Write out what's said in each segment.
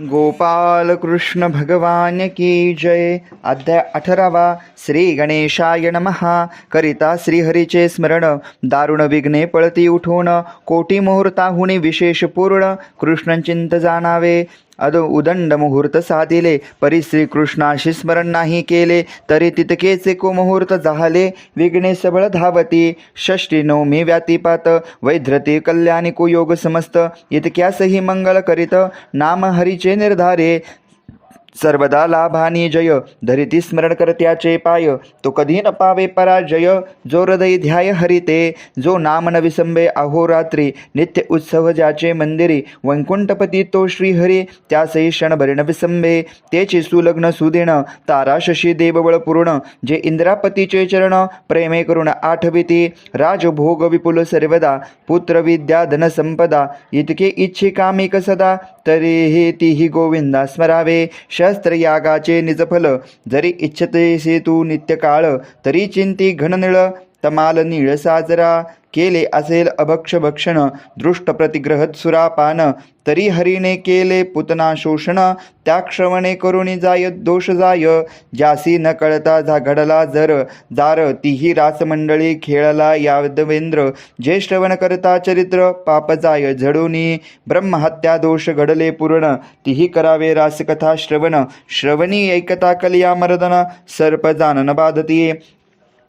गोपाल कृष्ण भगवान की जय। अध्याय अठरावा श्री गणेशाय नमहा करिता श्रीहरीचे स्मरण। दारुण विघ्ने पळती उठून। कोटी मुहूर्ताहुनी विशेष पूर्ण कृष्णचिंत जाणावे। अद उदंड मुहूर्त साधिले परी श्रीकृष्णाशी स्मरण नाही केले तरी तितकेचे को मुहूर्त झाले विघ्ने सबळ धावती षष्टी नवमी व्यातिपात वैध्रती कल्याणी कुयोग समस्त इतक्यासही मंगल करीत नाम हरीचे निर्धारे सर्वदा लाभानी जय धरिती स्मरण करत्याचे पाय. तो कधी न पावे पराजय जो हृदय ध्याय हरिते जो नाम न विसंबे अहोरात्री नित्य उत्सव ज्याचे मंदिरी वैकुंठपती तो श्रीहरी त्यासही क्षणभरी न विसंबे. तेचे सुलग्न सुदेण तारा शशी देवबळ पूर्ण जे इंद्रापतीचे चरण प्रेमे करुण आठविती. राजभोग विपुल सर्वदा पुत्र विद्या धनसंपदा इतके इच्छिकामेक सदा तरीही तीही गोविंदा स्मरावे. शस्त्रयागाचे निजफल. जरी इच्छतेसे तू नित्यकाळ तरी चिंती घननिळ. तमाल नीळ साजरा केले असेल अभक्ष भक्षण दृष्ट प्रतिग्रहत सुरापान तरी हरीने केले पुतना शोषण त्या श्रवणे करुणी जाय दोष जाय जासी न कळता झा घडला जर जार तीही रासमंडळी खेळला यादवेंद्र जे श्रवण करता चरित्र पाप जाय झडूनी ब्रह्महत्या दोष घडले पूर्ण तीही करावे रासकथा श्रवण श्रवणी ऐकता कलिया मर्दन सर्प जानन बाधती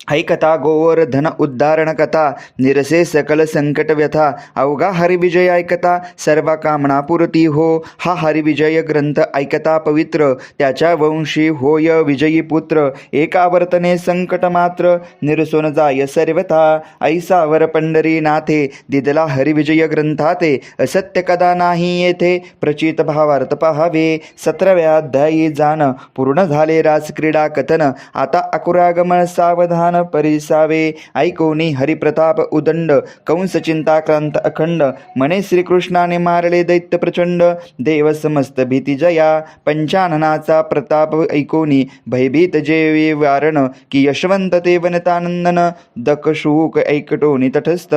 ऐकता गोवर धन उद्धारण कथा निरसे सकल संकट व्यथा अवघा हरिविजय ऐकता सर्व कामना पुरती हो हा हरिविजय ग्रंथ ऐकता पवित्र त्याच्या वंशी होय विजयी पुत्र एका वर्तने संकट मात्र निरसोन जाय सर्वथा ऐसावर पंढरी नाथे दिदला हरिविजय ग्रंथाते असत्य कदा नाही येथे प्रचित भावार्थ पहावे सतराव्या अध्यायी जाण पूर्ण झाले रासक्रीडा कथन आता अकुरागमन सावधान परिसावे. ऐकोनी हरिप्रताप उदंड कंस चिंताक्रांत अखंड. मने श्रीकृष्णाने मारले दैत्य प्रचंड. देव समस्त भीती जया. पंचाननाचा प्रताप ऐकोनी भयभीत जेवी वारण. की यशवंत ते वनतानंदन. दकशूक ऐकटोनी तटस्थ.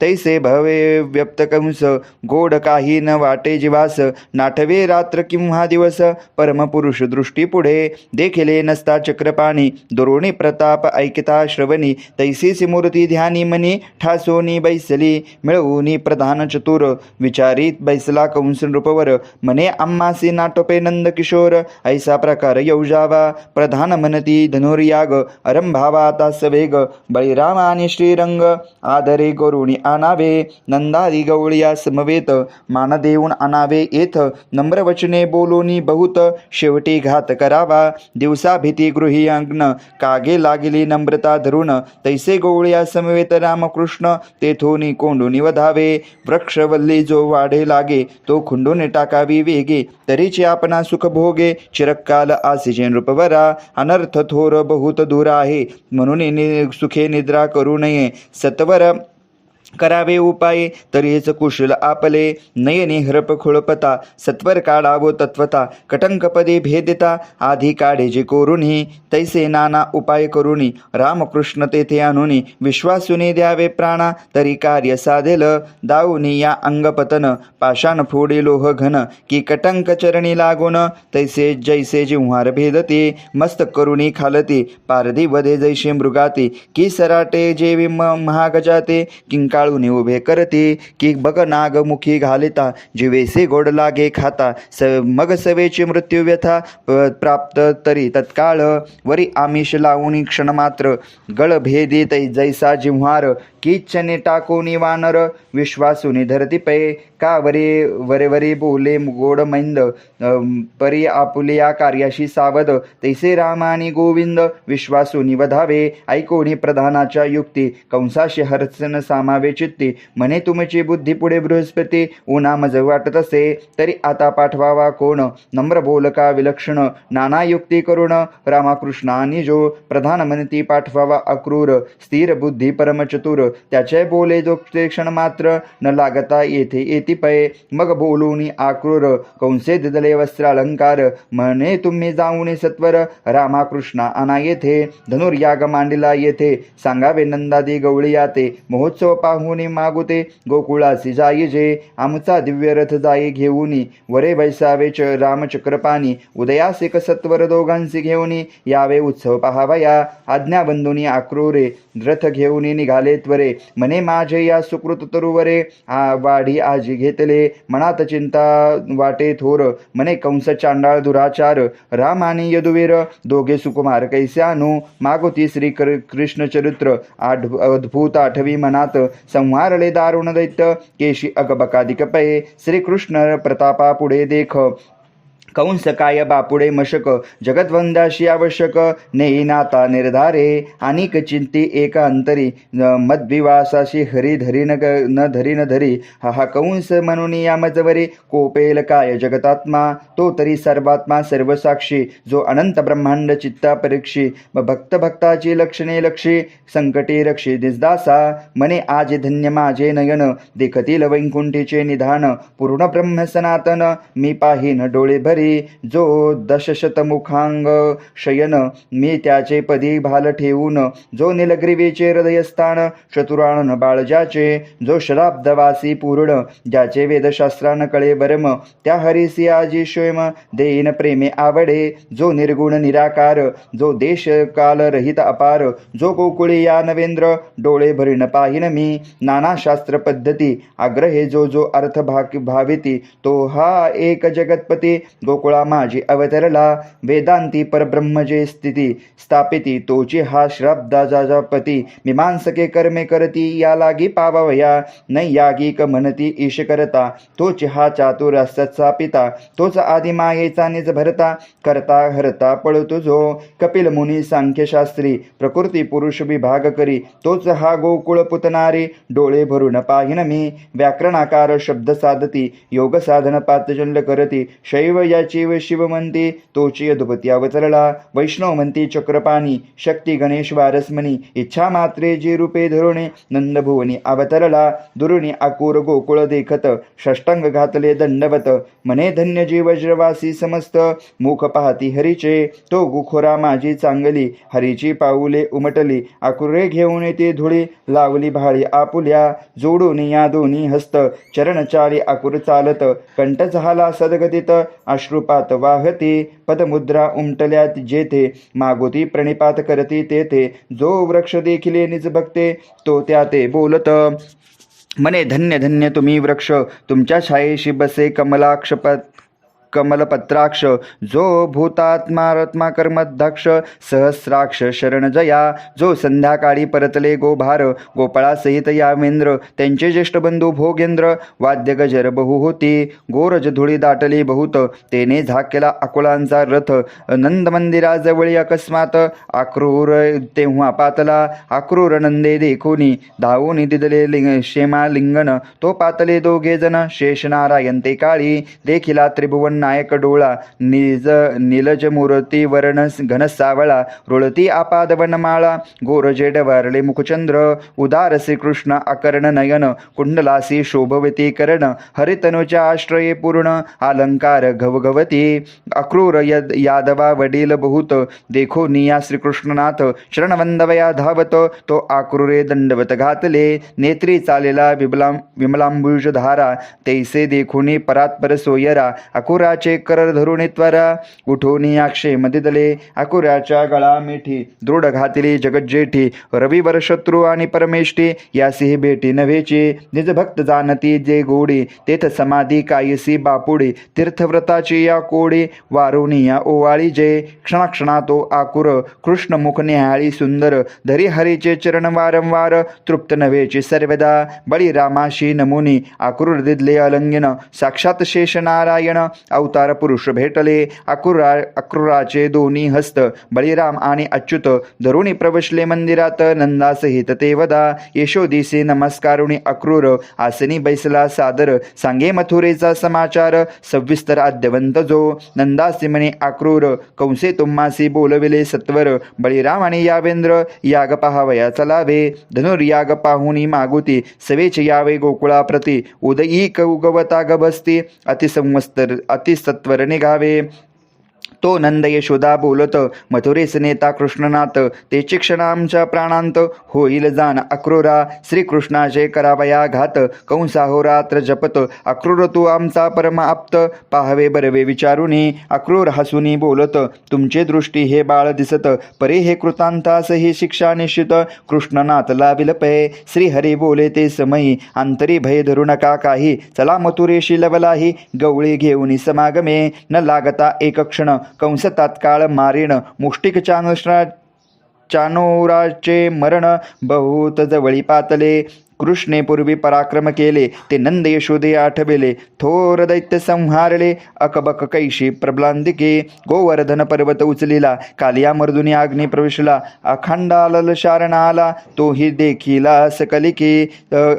तैसे भवे व्यक्त कंस. गोड काही न वाटे जीवास. नाठवे रात्र किंवा दिवस. परमपुरुष दृष्टी पुढे. देखिले नसता चक्रपाणी. द्रोणी प्रताप ऐकता श्रवणी तैसीसी मूर्ती ध्यानी मनी ठासोनी बैसली मिळवूनी प्रधान चतुर विचारित बैसला कंस नृपवर मने आम्हासी नाटोपे नंद किशोर ऐसा प्रकार यौजावा प्रधान मनती धनुर्याग अरंभावा आता वेग बळीराम आणि श्रीरंग आदरे करुणी आणावे नंदादी गवळिया समवेत मान देऊन आणावे येथ नम्र वचने बोलोनी बहुत शेवटी घात करावा दिवसा भीती गृहियांग्न कागे लागली नम्रता धरून तैसे गोवळ्या समवेत रामकृष्ण तेथोनी कोंडूनी वधावे. वृक्षवल्ली जो वाढे लागे तो खुंडून टाकावी वेगे. तरीचे आपणा सुख भोगे चिरकाल आसीचे नृपवरा अनर्थ थोर बहुत दूर आहे म्हणून नि सुखे निद्रा करू नये. सत्वर करावे उपाय तरीच कुशल आपले. नयने हरप खुळपता सत्वर काढावो तत्वता कटंकपदे भेदिता आधी काढेजे कोरुणी तैसे नाना उपाय करुणी रामकृष्ण तेथे आणुनी विश्वासुने द्यावे प्राणा तरी कार्य साधेल. दाऊनी या अंगपतन पाषाण फोडे लोह घन की कटंक चरणी लागून तैसे जैसे जिव्हार भेदते मस्त करुणी खालते पारधी वधे जैसे मृगाते की सराटे जेवी म किंका किंकाळून उभे करते. की बग नागमुखी घालिता. जिवेसे गोड लागे खाता. स मग सवेची मृत्यू व्यथा प्राप्त तरी तत्काळ. वरी आमिष लावून क्षणमात्र गळ भेदी तै जैसा जिव्हार. कीचने टाकोनी वानर विश्वासुनी धरती पै का वरे वरे वरे बोले गोड मैंद परी परी आपुलिया कार्याशी सावध तैसे राम आणि गोविंद विश्वासुनी वधावे ऐकोनी प्रधानाच्या युक्ती कंसाशी हर्षण सामावे चित्ती म्हणे तुमची बुद्धी पुढे बृहस्पती उन्हा मज वाटत असे तरी आता पाठवावा कोण? नम्र बोलका विलक्षण? नाना युक्ती करुण रामाकृष्ण आणि जो प्रधान म्हणती पाठवावा अक्रूर स्थिर बुद्धी परमचतुर त्याचे बोले जो क्षण मात्र न लागता येथे येती पये. मग बोलून आक्रूर कंसे दिदले वस्त्रालंकार म्हणे तुम्ही जाऊन सत्वर रामाकृष्णा आणा येथे. धनुर्याग मांडिला येथे. सांगावे नंदादी गवळी याते महोत्सव पाहुणे मागुते. गोकुळासी जाई जे. आमचा दिव्य रथ जाई घेऊनी. वरे बैसावे च रामचक्रपाणी. उदयासिक सत्वर दोघांसी घेऊनी. यावे उत्सव पहावया. आज्ञा बंधुनी रथ घेऊनी निघाले त्वर मने माझे या सुकृत तरुवरे आ वाढी आजी घेतले मनात चिंता वाटे थोर मने कंस चांडाळ दुराचार राम आणि यदुवीर दोघे सुकुमार कैस्यानु मागोती श्री कृष्ण चरित्र आठ अद्भुत आठवी मनात संहारले दारुण दैत्य केशी अगबकादिक पये श्रीकृष्ण प्रतापा पुढे देख कंस काय बापुडे मशक? जगद्वंदाशी आवश्यक नेई नाता निर्धारे. अनिक चिंती एक अंतरी. न मद्विवासाशी हरी धरी न ग- न धरी न धरी. हा हा कंस म्हणून या मजवरी. कोपेल काय जगतात्मा? तो तरी सर्वात्मा सर्वसाक्षी. जो अनंत ब्रह्मांड चित्ता परीक्षी. भक्त भक्ताची लक्षणे लक्षी. संकटी रक्षी दिसदासा. मने आज धन्य माझे नयन. देखतील वैकुंठीचे निधान. पूर्ण ब्रह्म सनातन. मी पाहिन डोळे भरी. जो दशशतमुखांग शयन मी त्याचे पदी भाल ठेवून जो निलग्रीवेचे हृदयस्थान चतुराण बाळजाचे जो शराब्दवासी पूर्ण ज्याचे वेदशास्त्रान कळे बरम त्या हरिसी आजी स्वयं देईन प्रेमे आवडे जो निर्गुण निराकार जो देश काल रहित अपार जो गोकुळी या नवेंद्र डोळे भरीन पाहिन मी नाना शास्त्र पद्धती आग्रहे जो जो अर्थ भाक भाविती तो हा एक जगतपती गोकुळा माझी अवतरला. वेदांती परब्रह्म जे स्थिती. स्थापिती तोची हा श्रब्दा जाजापती. मीमांसके कर्मे करती या लागी पावावया. न नैयागिक म्हणती ईश करता. तोच हा चातुर सत्सापिता तोच आदि मायेचा निज भरता. करता हरता पळतो जो कपिल मुनी सांख्यशास्त्री प्रकृती पुरुष विभाग करी. तोच हा गोकुळ पुतनारी. डोळे भरून पाहिन मी. व्याकरणाकार शब्द साधती. योग साधन पातजल्य करती. शैव या याची व शिव म्हणती तोची अद्भुती अवतरला वैष्णव म्हणती चक्रपाणी शक्ती गणेश वारसमणी इच्छा मात्रे जी रूपे धरुणे नंदभुवनी अवतरला दुरुणी आकुर गोकुळ देखत षष्टांग घातले दंडवत मने धन्य जी वज्रवासी समस्त मुख पाहती हरीचे तो गुखोरा माझी चांगली हरीची पाऊले उमटली आकुरे घेऊन ते धुळी लावली भाळी आपुल्या जोडून या दोन्ही हस्त चरणचारी आकुर चालत कंठ झाला सदगतीत अश्रुपात वाहती पदमुद्रा उमटल्यात जेथे. मागोती प्रणिपात करती तेथे. जो वृक्ष देखिले निज भक्ते तो त्या ते बोलत मने धन्य धन्य तुम्ही वृक्ष. तुमच्या छायेशी बसे कमलाक्षपत. कमलपत्राक्ष जो भूतात्मा रत्मा कर्मदक्ष सहस्राक्ष शरण जया जो संध्याकाळी परतले गोभार गोपाळासहित यावेंद्र त्यांचे ज्येष्ठ बंधू भोगेंद्र वाद्य गजर बहु होती गोरज धुळी दाटली बहुत तेने झाकेला अकुलांचा रथ नंद मंदिराजवळी अकस्मात आक्रूर तेव्हा पातला आक्रूर नंदे देखोनी धावून दिदले लिंग शेमा लिंगन तो पातले दोघे जण शेषनारायण ते काळी देखिला त्रिभुवन नायक डोळा निज निलज मूर्ती वर्ण घन सावळा रुळती आपाद वनमाळा गोरजेड डवारले मुखचंद्र उदार श्रीकृष्ण अकर्ण नयन कुंडलासी शोभवती कर्ण हरितनुच्या आश्रये पूर्ण अलंकार घवघवती अक्रूर यद यादवा वडील बहुत देखो निया श्रीकृष्णनाथ शरणवंदवया धावत तो आक्रूरे दंडवत घातले नेत्री चालेला विमलां विमलांबुज धारा तैसे देखुनी परात्पर सोयरा अकुराचे कर धरून त्वरा उठोनी अक्षे मदिदले अकुराच्या गळा मिठी दृढ घातली जगज्जेठी रविवर शत्रू आणि परमेष्ठी यासी भेटी नव्हेची. निज भक्त जाणती जे गोडी तेथ समाधी कायसी बापुडी. तीर्थव्रताची या कोडी वारुणी या ओवाळी जे. क्षणाक्षणा तो आकुर कृष्ण मुख निहाळी सुंदर. धरी हरीचे चरण वारंवार तृप्त नव्हेची सर्वदा. बळीरामाशी नमुनी आकुर दिदले अलंगिन. साक्षात शेष नारायण अवतार पुरुष भेटले. अक्रुरा अक्रुराचे दोन्ही हस्त बळीराम आणि अच्युत धरुणी प्रवशले मंदिरात. नंदासहित ते वदा यशोदीसे नमस्कारुणी अक्रूर आसनी बैसला सादर सांगे मथुरेचा समाचार सविस्तर आद्यवंत जो नंदासी म्हणे अक्रूर कंसे तुम्हासी बोलविले सत्वर बळीराम आणि यावेंद्र याग पहावया चलावे धनुर्याग पाहुनी मागुती सवेच यावे गोकुळाप्रती. उदयी उगवता गबसती अतिसंवस्तर अतिसत्वर निघावे तो नंद यशोदा बोलत मथुरेस नेता कृष्णनाथ ते शिक्षण आमच्या प्राणांत होईल जाण अक्रूरा श्रीकृष्णाचे करावया घात कंसाहो रात्र जपत अक्रूर तू आमचा परम आप्त पाहावे बरवे विचारुनी अक्रूर हसुनी बोलत तुमचे दृष्टी हे बाळ दिसत परे हे कृतांतास ही शिक्षा निश्चित कृष्णनाथ लाविल श्रीहरी बोले ते समयी अंतरी भय धरू नका काही चला मथुरेशी लवलाही गवळी घेऊन समागमे न लागता एक क्षण कंस तात्काळ मारिण. मुष्टिक चानोराचे मरण बहुत जवळी पातले कृष्णे पूर्वी पराक्रम केले ते नंद यशोदे आठवेले थोर दैत्य संहारले अकबक कैशी प्रबलांदिके गोवर्धन पर्वत उचलिला कालिया मर्दुनी आग्नी प्रवेशला अखंडालल शारणा आला तोही देखिला सकलिके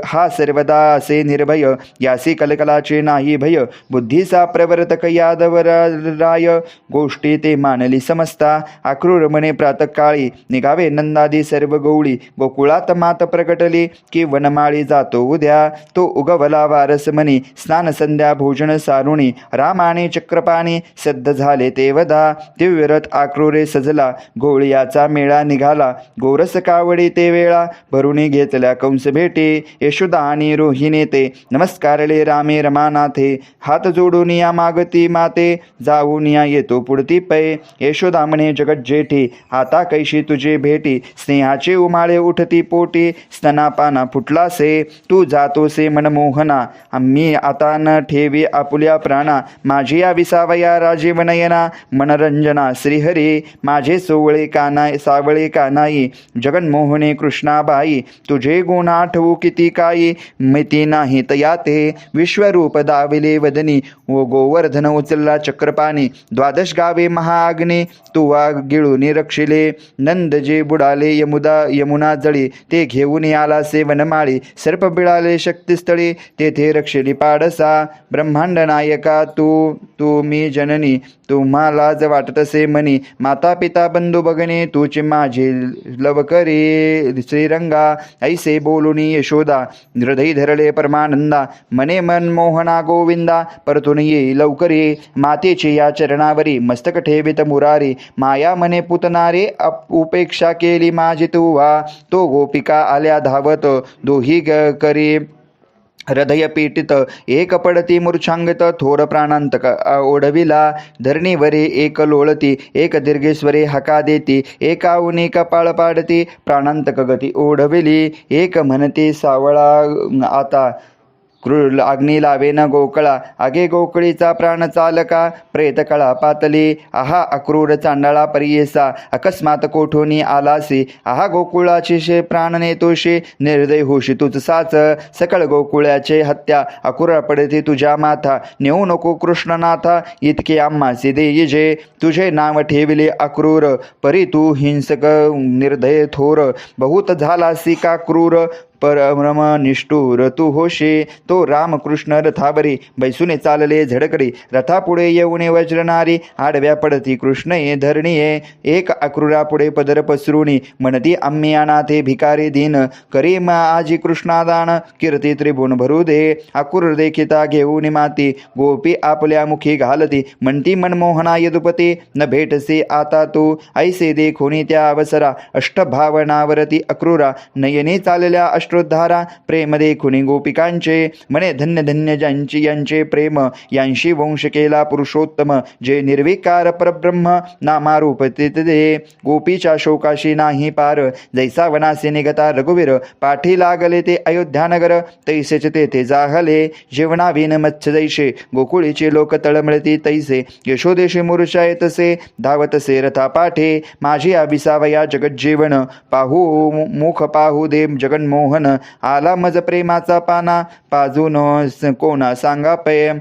हा सर्वदा असे निर्भय यासी कलकलाचे नाही भय बुद्धीचा प्रवर्तक यादवराय गोष्टी ते मानली समजता अक्रूर म्हणे प्रातकाळी निघावे नंदादी सर्व गौळी गोकुळात मात प्रकटली की वन वनमाळी जातो. उद्या तो उगवला वारस म्हणी स्नान संध्या भोजन सारुणी रामाने चक्रपाणी सद्ध झाले ते वदा दिव्यरथ आक्रोरे सजला गोळ्याचा मेळा निघाला. गोरस कावडी ते वेळा भरुणी घेतल्या कंस भेटे. यशोदा आणि रोहिणे ते नमस्कारले रामे रमानाथे. हात जोडून या मागती माते जाऊन या येतो पुढती पै. यशोदा म्हणे जगत जेठी आता कैशी तुझे भेटी. स्नेहाचे उमाळे उठती पोटी. स्तनापाना फुटला फुटलासे तू जातोसे मनमोहना. मी आता न ठेवी आपुल्या प्राणा. माझी या विसावया राजीवनयना मनरंजना श्रीहरी माझे सोवळे कानाय सावळे कानाई. जगन्मोहने कृष्णाबाई तुझे गुण आठवू किती काही मिती नाही तया ते विश्वरूप दाविले वदनी. व गोवर्धन उचलला चक्रपाणी. द्वादश गावे महाअग्नी. तू वाघ गिळून रक्षिले. नंद जे बुडाले यमुदा यमुना जळी. ते घेऊन आला से वनमाळी. सर्प मिळाले शक्तिस्थळी तेथे रक्षिली पाडसा ब्रह्मांड नायका तू तू मी जननी तुम्हाला जर वाटत असे म्हणी माता पिता बंधू बघणे तुझी माझी लवकरी श्रीरंगा ऐसे बोलुनी यशोदा हृदय धरले परमानंदा मने मन मोहना गोविंदा परतून ये लवकरी मातेची या चरणावरी मस्तक ठेवित मुरारी माया मने पुतनारे अप- उपेक्षा केली माझी तू वा तो गोपिका आल्या धावत दोही ग- करी हृदयपीटित एक पडती मूर्छांगत थोर प्राणांतक ओढविला धरणीवरी एक लोळती एक दीर्घेश्वरी हका देती एकाऊनी कपाळ पाडती प्राणांतक गती ओढविली एक म्हणती सावळा आता क्रूर अग्नी लावेन गोकळा आगे गोकळीचा प्राण चालका प्रेतकळा पातली आहा अक्रूर चांडाळा परियेसा अकस्मात कोठोनी आलासी आहा गोकुळाची शे प्राण नेतोशी निर्दय होशी तुझ साच सकळ गोकुळाचे हत्या अकुरा पडते तुझ्या माथा नेऊ नको कृष्णनाथा इतके आम्हासी देई जे तुझे नाव ठेविले अक्रूर परी तू हिंसक निर्दय थोर बहुत झालासी का क्रूर परम निष्ठूर तू होशे तो रामकृष्ण रथावरी बैसूने चालले झडकडे रथापुढे येऊने वज्रनारी आडव्या पडती कृष्ण ये धरणीये एक अक्रूरा पुढे पदर पसरुणी म्हणती आम्ही अनाथे भिकारी दिन करी मा आजी कृष्णादान कीर्ती त्रिभुवन भरू दे अक्रूर देखिता घेऊन माती गोपी आपल्या मुखी घालती म्हणती मनमोहना यदुपती न भेटसे आता तू ऐसे देखोनी त्या अवसरा अष्टभावनावरती अक्रूरा नयने चालल्या अष्ट अष्टोद्धारा प्रेम देखुनी गोपिकांचे म्हणे धन्य धन्य ज्यांची यांचे प्रेम यांशी वंश केला पुरुषोत्तम जे निर्विकार परब्रह्म नामारूप ते गोपीच्या शोकाशी नाही पार जैसा वनासे निघता रघुवीर पाठी लागले ते अयोध्यानगर तैसेच तेथे जाहले जेवणाविन मत्स्य जैसे गोकुळीचे लोक तळमळती तैसे यशोदेशी मूर्छा येतसे धावतसे रथा पाठे माझी अभिसावया जगज्जीवन पाहू मुख पाहू दे जगन्मोहन आला मज प्रेमाचा पाना पाजून स- कोणा सांगा पय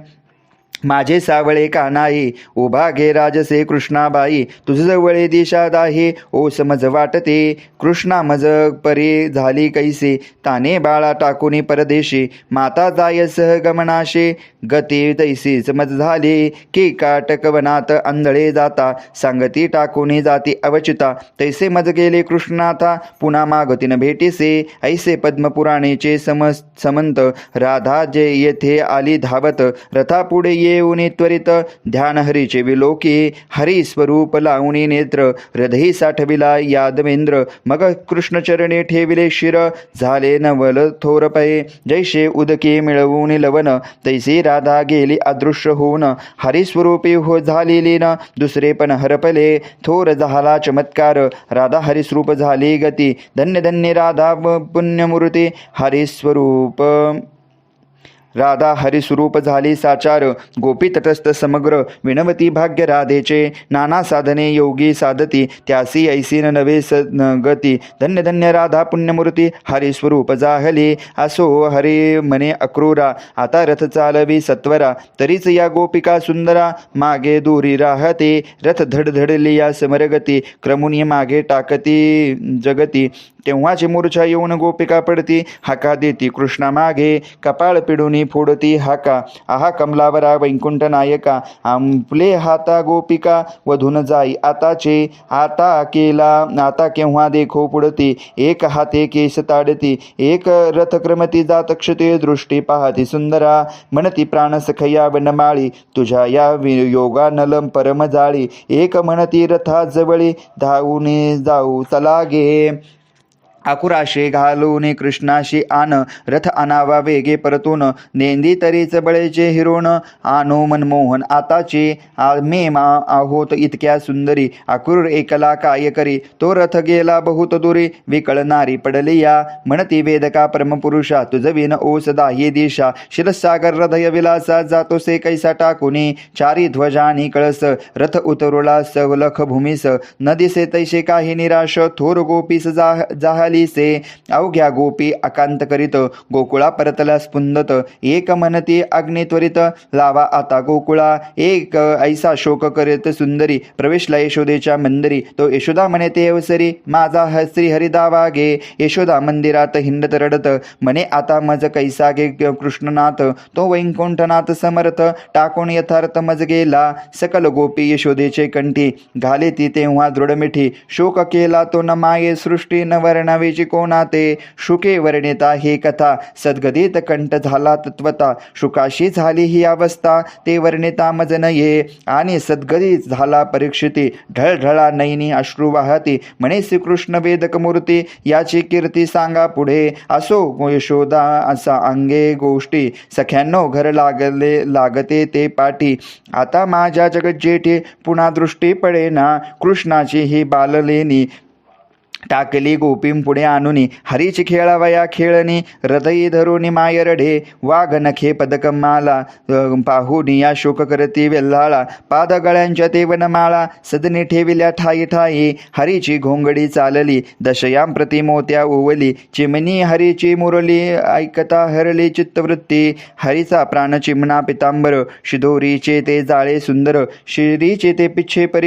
माझे सावळे कानाई उभा घे राजसे कृष्णाबाई तुझ जवळे दिशा दाही ओ समज वाटते कृष्णा मज परे झाली कैसे ताने बाळा टाकुनी परदेशी माता जाय सहगमनाशे गती तैसी समज झाली की काटक वनात आंधळे जाता सांगती टाकुनी जाती अवचिता तैसे मज गेले कृष्णाथा पुन्हा मागतीन भेटीसे ऐसे पद्मपुराणेचे समस समंत राधा जे येथे आली धावत रथापुढे येऊन त्वरित ध्यान हरीचे विलोकी हरी स्वरूप लावणी नेत्र हृदयी साठविला यादवेंद्र मग कृष्णचरणे ठेविले शिर झाले नवल थोरपये जैसे उदके मिळवून लवन तैसे राधा गेली अदृश्य होऊन. हरिस्वरूपी हो झालेली न दुसरे पण हरपले. थोर झाला चमत्कार राधा हरिस्वरूप झाली गती. धन्य धन्य राधा पुण्यमूर्ती हरिस्वरूप. राधा हरिस्वरूप झाली साचार. गोपी तटस्थ समग्र. विनवती भाग्य राधेचे. नाना साधने योगी साधती. त्यासी ऐसीन नवे स न गती. धन्य धन्य राधा पुण्यमूर्ती. हरिस्वरूप जाहली. असो हरी मने अक्रूरा. आता रथ चालवी सत्वरा. तरीच या गोपिका सुंदरा. मागे दूरी राहते. रथ धडधडली या समरगती. क्रमुनी मागे टाकती जगती. तेव्हाची मूर्छा येऊन गोपिका पडती हाका देती. कृष्णा मागे कपाळ पिडूनी फोडती हाका. आहा कमलावरा वैकुंठ नायका. आंपले हाता गोपिका वधून जाई आताचे. आता केला आता केव्हा देखो पुडती एक हाते केस ताडती एक रथ क्रमती जात क्षते. दृष्टी पाहती सुंदरा म्हणती प्राण सखया वनमाळी. तुझ्या या वि- योगा नलम परम जाळी. एक म्हणती रथा जवळी धावून जाऊ चला गे. आकुराशे घालून कृष्णाशी आन रथ आणावा वेगे परतून नेंदी तरीच बळेचे हिरोण आनो मनमोहन आताचे आमे मा आहोत इतक्या सुंदरी आकुर एकला काय करी तो रथ गेला बहुत दुरी विकळणारी पडली या म्हणती वेदका परमपुरुषा तुझ ओस ओ सदा ये दिशा शिरसागर हृदय विलासा जातो से कैसा टाकुनी चारी ध्वजानी कळस रथ उतरुला सवलख भूमीस न दिसे तैसे काही निराश थोर गोपीस जाहली जाहलीसे अवघ्या गोपी अकांत करीत. गोकुळा परतला स्पुंदत. एक मनती अग्नि त्वरित. लावा आता गोकुळा. एक ऐसा शोक करीत सुंदरी. प्रवेशला यशोदेच्या मंदिरी. तो यशोदा म्हणे ते अवसरी माझा ह हरिदावा गे यशोदा मंदिरात हिंडत रडत. म्हणे आता मज कैसा गे कृष्णनाथ. तो वैकुंठनाथ समर्थ. टाकून यथार्थ मज गेला. सकल गोपी यशोदेचे कंठी. घाले ती तेव्हा दृढ मिठी. शोक केला तो न माये सृष्टी न वर्ण कोणा ते शुके वर्णिता ही कथा. सद्गदित कंठ झाला तत्वता. शुकाशी झाली ही अवस्था. ते वर्णिता मज नये आणि सद्गदित झाला परीक्षिती. ढळढळा नैनी अश्रू वाहती. म्हणे श्रीकृष्ण वेदक मूर्ती. याची कीर्ती सांगा पुढे. असो यशोदा असा अंगे गोष्टी. सख्यांनो घर लागले लागते ते पाठी. आता माझ्या जगज्जेठी. पुन्हा दृष्टी पडेना. कृष्णाची ही बाललेनी टाकली गोपीं पुढे आणुनी हरीची खेळावया खेळणी हृदयी धरुणी मायरढे वाघ नखे पदकमाला पाहुनी या शोक करती वेल्हाळा पादगळ्यांच्या तेवनमाळा ते वनमाळा सदनी ठेविल्या ठाई ठाई हरीची घोंगडी चालली दशयाम प्रतिमोत्या ओवली चिमणी हरीची मुरली ऐकता हरली चित्तवृत्ती हरीचा प्राण चिमणा पितांबर शिदोरीचे ते जाळे सुंदर शिरीचे ते पिछे परी